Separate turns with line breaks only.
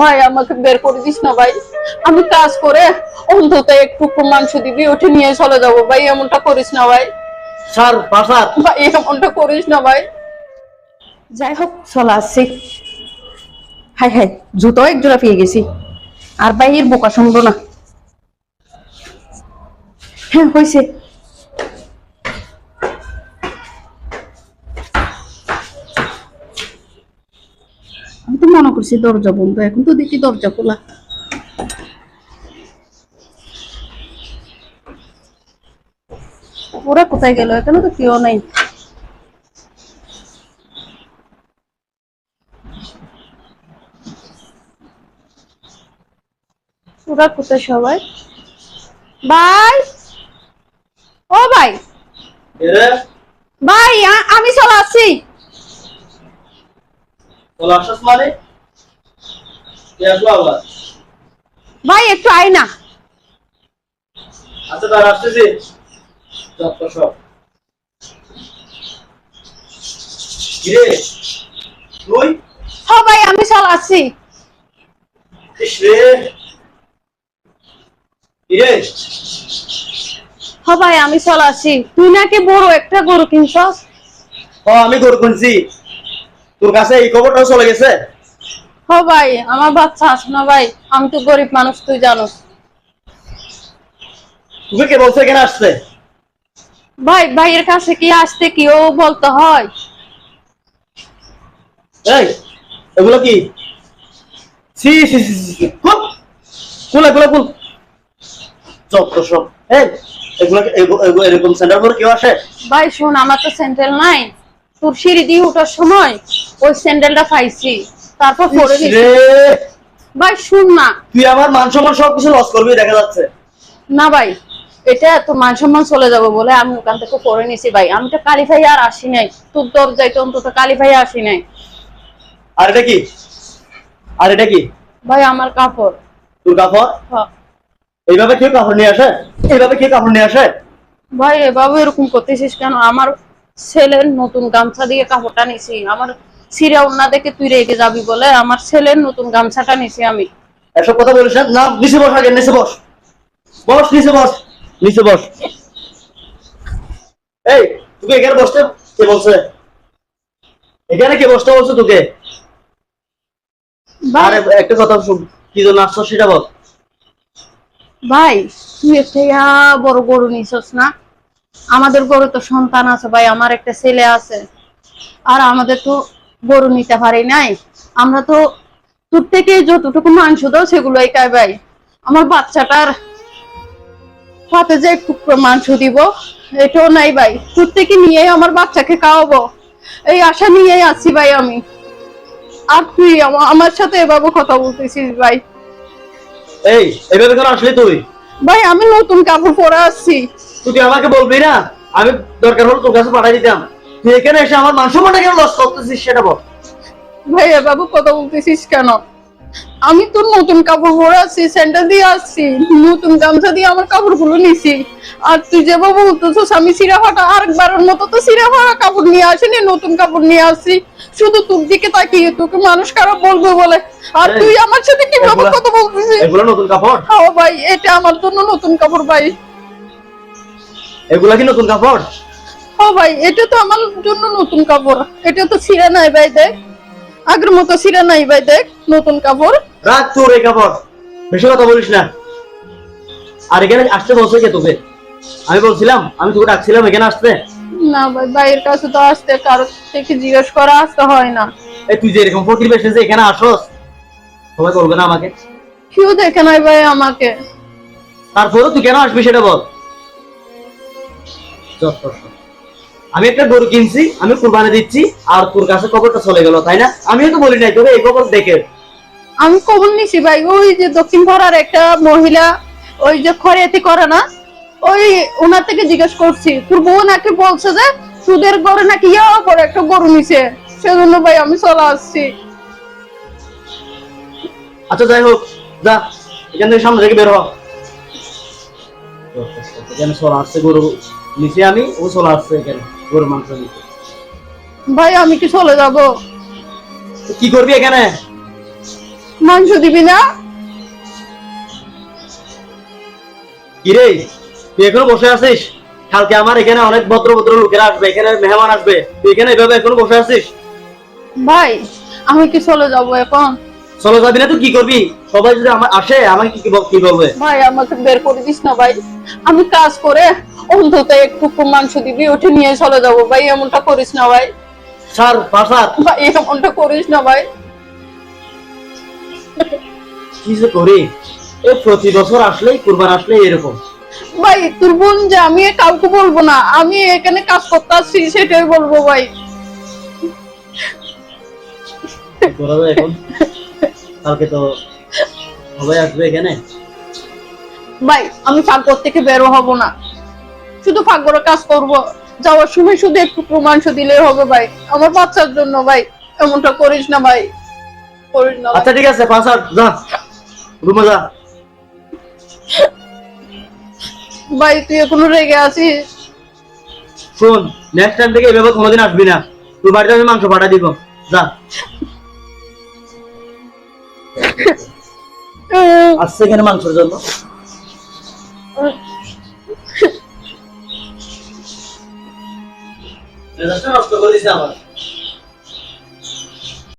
ভাই আমাকে বের করে দিস না ভাই। আমি কাজ করে অন্তত একটু মাংস দিবি ওঠে নিয়ে চলে যাব। ভাই এমনটা করিস না ভাই।
স্যার বাসার।
ভাই এমনটা করিস না ভাই। যাই হোক চলে আসছি। হাই হাই জুতো এক জোড়া পেয়ে গেছি। আর ভাই এর বোকা শুনব না। হ্যাঁ হয়েছে মনে করছি দরজা বন্ধ এখন তো দেখি দরজা খোলা। ওরা কোথায় গেল? এখানে তো কেউ নাই। ওরা কোথায় সবাই? ভাই! ও ভাই! ভাই আমি চলে আসছি।
চলে মানে কে আসলো আবার?
ভাই একটু আয় না।
আচ্ছা তার আসতেছি। যত সব। কিরে? তুই?
হ ভাই আমি চলে
রে। কিরে?
ভাই আমি চলে তুই নাকি বড় একটা গরু কিনছস?
ও আমি গরু কিনছি। তোর কাছে এই খবরটাও চলে গেছে?
হ ভাই আমার বাচ্চা আছে না ভাই আমি তো গরিব মানুষ তুই জানোস।
তুমি কে বলছো এখানে আসছে
ভাই ভাইয়ের কাছে কি আসতে কি ও বলতে হয়?
এই এগুলো কি? সি সি সি সি খুল খুল এগুলো খুল যত সব। এই এগুলো এগু- এগু- এরকম সেন্টার করে কেউ আসে?
ভাই শোন আমার তো স্যান্ডেল নাই। তোর সিঁড়ি দিয়ে ওঠার সময় ওই স্যান্ডেলটা পাইছি। তারপর পরে ভাই শুন না।
তুই আমার মান সম্মান সবকিছু লস করবি দেখা যাচ্ছে।
না ভাই এটা তো মান সম্মান চলে যাবে বলে আমি ওখান থেকে পরে নিছি ভাই। আমি তো কালী ভাই আর আসি নাই। তোর দরজায় তো অন্তত কালী ভাই আসি নাই।
আর এটা কি? আর এটা কি?
ভাই আমার কাপড়।
তোর কাপড়?
হ্যাঁ।
এইভাবে কেউ কাপড় নিয়ে আসে? এইভাবে কেউ কাপড় নিয়ে আসে?
ভাই এভাবে এরকম করতেছিস কেন? আমার ছেলের নতুন গামছা দিয়ে কাপড়টা নিছি। আমার সিরা না দেখে তুই রেগে যাবি বলে আমার ছেলের নতুন গামছাটা নিছি আমি।
এসব কথা বলিস না? নিচে বস আগে নিচে বস। বস নিচে বস। নিচে বস। এই তোকে এখানে বসতে কে বলছে? এখানে কে বসতে বলছে তোকে?
ভাই।
আরে একটা কথা শুন কি জন্য আসছো সেটা বল।
ভাই তুই একটা বড় গরু নিছস না? আমাদের গরু তো সন্তান আছে ভাই আমার একটা ছেলে আছে। আর আমাদের তো গরু নিতে পারি নাই। আমরা তো তোর থেকে যতটুকু মাংস দাও সেগুলোই খাই ভাই। আমার বাচ্চাটার সাথে যে একটু মাংস দিব এটাও নাই ভাই। তোর থেকে নিয়ে আমার বাচ্চাকে খাওয়াবো। এই আশা নিয়েই আছি ভাই আমি। আর তুই আমা- আমার সাথে এভাবে কথা বলতেছিস ভাই।
এই এভাবে কেন আসলি তুই?
ভাই আমি নতুন কাপড় পরে আসছি।
তুই আমাকে বলবি না? আমি দরকার হলে তোর কাছে পাঠাই দিতাম। তুই এখানে এসে আমার মান সম্মানটা কেন লস করতেছিস সেটা বল।
ভাই এভাবে কথা বলতেছিস কেন? আমি তোর নতুন কাপড় পরে আসছি স্যান্ডেল দিয়ে আসছি নতুন গামছা দিয়ে আমার কাপড়গুলো নিছি। আর তুই যেভাবে বলতেছিস আমি সিরা ফাটা আরেকবারের মতো তো সিরা ফাটা কাপড় নিয়ে আসিনি নতুন কাপড় নিয়ে আসছি। শুধু তোর দিকে তাকিয়ে তোকে মানুষ খারাপ বলবে বলে? আর তুই আমার সাথে কীভাবে কথা বলতেছিস?
এগুলো নতুন কাপড়?
খাও ভাই এটা আমার জন্য নতুন কাপড় ভাই।
এগুলা কি নতুন কাপড়?
ও ভাই এটা তো আমার জন্য নতুন কাপড়। এটা তো ছিঁড়ে নাই ভাই দেখ। আগের মতো ছিঁড়ে নাই ভাই দেখ নতুন কাপড়।
রাখ তোর এই কাপড়। বেশি কথা বলিস না। আর এখানে আসতে বলছে কে তোকে? আমি বলছিলাম আমি তোকে ডাকছিলাম এখানে আসতে।
না ভাই ভাইয়ের কাছে তো আসতে কারও থেকে জিজ্ঞেস করা আসতে হয় না।
এই তুই যে এরকম ফকির যে এখানে আসস। সবাই বলবে না আমাকে।
কেউ দেখে নাই ভাই আমাকে।
তারপরেও তুই কেন আসবি সেটা বল। আমি একটা গরু কিনছি আমি কুরবানি দিচ্ছি আর তোর কাছে খবরটা চলে গেল তাই না? আমিও তো বলি নাই তোকে এই খবর দেখে।
আমি খবর নিছি ভাই ওই যে দক্ষিণ পাড়ার একটা মহিলা ওই যে খরিয়াতি করে না ওই ওনার থেকে জিজ্ঞেস করছি তোর বউ নাকি বলছে যে সুদের গরু নাকি ইয়া করে একটা গরু নিছে সেজন্য ভাই আমি চলে আসছি।
আচ্ছা যাই হোক যা এখান থেকে সামনে থেকে বের হ। এখানে চলে আসছে গরু নিচে আমি ও আসছে এখানে গরু মাংস
ভাই আমি কি চলে যাব?
কি করবি এখানে?
মাংস দিবি না?
কিরে তুই এখনও বসে আছিস? কালকে আমার এখানে অনেক ভদ্র ভদ্র লোকেরা আসবে এখানে মেহমান আসবে। তুই এখানে এভাবে এখনও বসে আছিস?
ভাই আমি কি চলে যাব এখন?
চলো যাবি না তুই কি করবি? সবাই যদি আমার আসে আমাকে কি কি বলবে?
ভাই আমাকে বের করে দিস না ভাই। আমি কাজ করে অন্তত একটু মাংস দিবি ওঠে নিয়ে চলে যাব। ভাই এমনটা করিস না ভাই।
স্যার পাশার
ভাই এমনটা করিস না ভাই।
কি যে করি? এ প্রতি বছর আসলেই কুরবান আসলে এরকম।
ভাই তোর বোন যে আমি কাউকে বলব না। আমি এখানে কাজ করতে আসছি সেটাই বলব ভাই।
এখন? কালকে তো সবাই আসবে এখানে?
ভাই আমি ফাঁকর থেকে বেরো হব না। শুধু ফাঁকরে কাজ করব। যাওয়ার সময় শুধু একটু মাংস দিলেই হবে ভাই। আমার বাচ্চার জন্য ভাই এমনটা করিস না ভাই। করিস না
আচ্ছা ঠিক আছে পাশার যা। রুমে যা।
ভাই তুই এখনও রেগে আছিস?
শোন নেক্সট টাইম থেকে এভাবে কোনোদিন আসবি না। তুই বাড়িতে আমি মাংস পাঠা দিব। যা। আসছে কেন মাংসের জন্য। নষ্ট করে দিছে আমার।